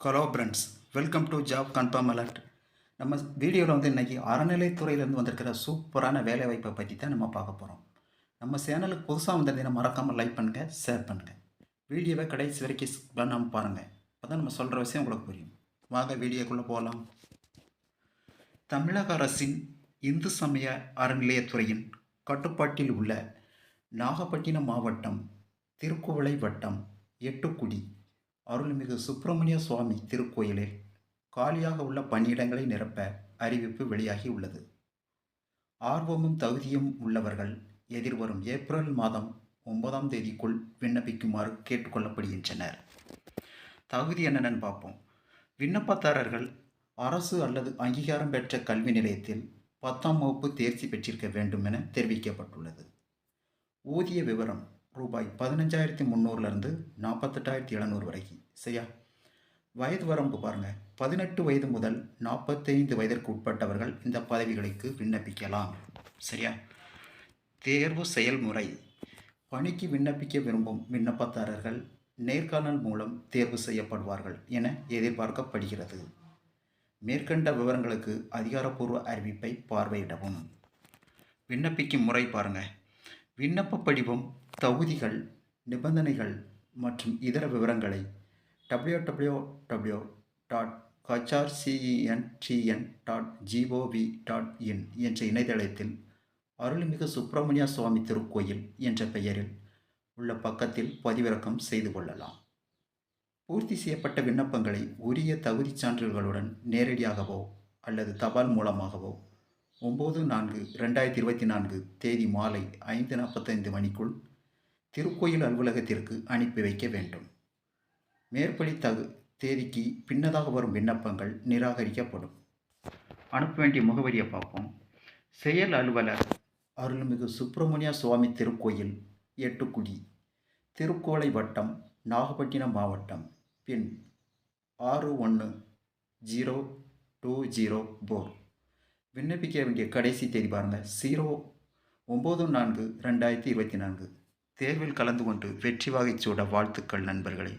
Friends welcome to job confirm alert நம்ம வீடியோவில் வந்து இன்றைக்கி அறநிலைத்துறையிலேருந்து வந்திருக்கிற சூப்பரான வேலைவாய்ப்பை பற்றி தான் நம்ம பார்க்க போகிறோம் நம்ம சேனலுக்கு புதுசாக வந்திருந்தீங்கன்னா மறக்காமல் லைக் பண்ணுங்கள் ஷேர் பண்ணுங்கள் வீடியோவை கடைசி வரைக்கும் பண்ணாமல் பாருங்கள் அப்போ தான் நம்ம சொல்கிற விஷயம் உங்களுக்கு புரியும். வாங்க வீடியோக்குள்ளே போகலாம் தமிழக அரசின் இந்து சமய அறநிலையத்துறையின் கட்டுப்பாட்டில் உள்ள நாகப்பட்டினம் மாவட்டம் திருக்குவளை வட்டம் எட்டுக்குடி அருள்மிகு சுப்பிரமணிய சுவாமி திருக்கோயிலில் காலியாக உள்ள பணியிடங்களை நிரப்ப அறிவிப்பு வெளியாகி உள்ளது. ஆர்வமும் தகுதியும் உள்ளவர்கள் எதிர்வரும் ஏப்ரல் மாதம் ஒன்பதாம் தேதிக்குள் விண்ணப்பிக்குமாறு கேட்டுக்கொள்ளப்படுகின்றனர். தகுதி என்னென்னு பார்ப்போம். விண்ணப்பதாரர்கள் அரசு அல்லது அங்கீகாரம் பெற்ற கல்வி நிலையத்தில் பத்தாம் வகுப்பு தேர்ச்சி பெற்றிருக்க வேண்டும் என தெரிவிக்கப்பட்டுள்ளது. ஊதிய விவரம் ரூபாய் பதினஞ்சாயிரத்தி முந்நூறுலேருந்து நாற்பத்தெட்டாயிரத்தி எழுநூறு வரைக்கும். சரியா? வயது வரம்பு பாருங்கள் பதினெட்டு வயது முதல் நாற்பத்தைந்து வயதிற்கு உட்பட்டவர்கள் இந்த பதவிகளுக்கு விண்ணப்பிக்கலாம். சரியா? தேர்வு செயல்முறை. பணிக்கு விண்ணப்பிக்க விரும்பும் விண்ணப்பதாரர்கள் நேர்காணல் மூலம் தேர்வு செய்யப்படுவார்கள் என எதிர்பார்க்கப்படுகிறது. மேற்கண்ட விவரங்களுக்கு அதிகாரப்பூர்வ அறிவிப்பை பார்வையிடவும். விண்ணப்பிக்கும் முறை பாருங்கள் விண்ணப்ப படிவம் தகுதிகள் நிபந்தனைகள் மற்றும் இதர விவரங்களை W W W dot HRCE TN dot GOV dot in என்ற இணையதளத்தில் அருள்மிகு சுப்பிரமணிய சுவாமி திருக்கோயில் என்ற பெயரில் உள்ள பக்கத்தில் பதிவிறக்கம் செய்து கொள்ளலாம். பூர்த்தி செய்யப்பட்ட விண்ணப்பங்களை உரிய தகுதிச் சான்றிதழ்களுடன் நேரடியாகவோ அல்லது தபால் மூலமாகவோ ஒம்பது நான்கு ரெண்டாயிரத்தி இருபத்தி நான்கு தேதி மாலை ஐந்து நாற்பத்தைந்து மணிக்குள் திருக்கோயில் அலுவலகத்திற்கு அனுப்பி வைக்க வேண்டும். மேற்படி தகு தேதிக்கு பின்னதாக வரும் விண்ணப்பங்கள் நிராகரிக்கப்படும். அனுப்ப வேண்டிய முகவரியை பார்ப்போம். செயல் அலுவலர் அருள்மிகு சுப்பிரமணிய சுவாமி திருக்கோயில் எட்டுக்குடி திருக்கோளை வட்டம் நாகப்பட்டினம் மாவட்டம் பின் ஆறு ஒன்று ஜீரோ டூ ஜீரோ போர் விண்ணப்பிக்க வேண்டிய கடைசி தேதி பாருங்கள் ஜீரோ ஒம்பது நான்கு ரெண்டாயிரத்தி இருபத்தி நான்கு. தேர்வில் கலந்து கொண்டு வெற்றி வாகை சூட வாழ்த்துக்கள் நண்பர்களே.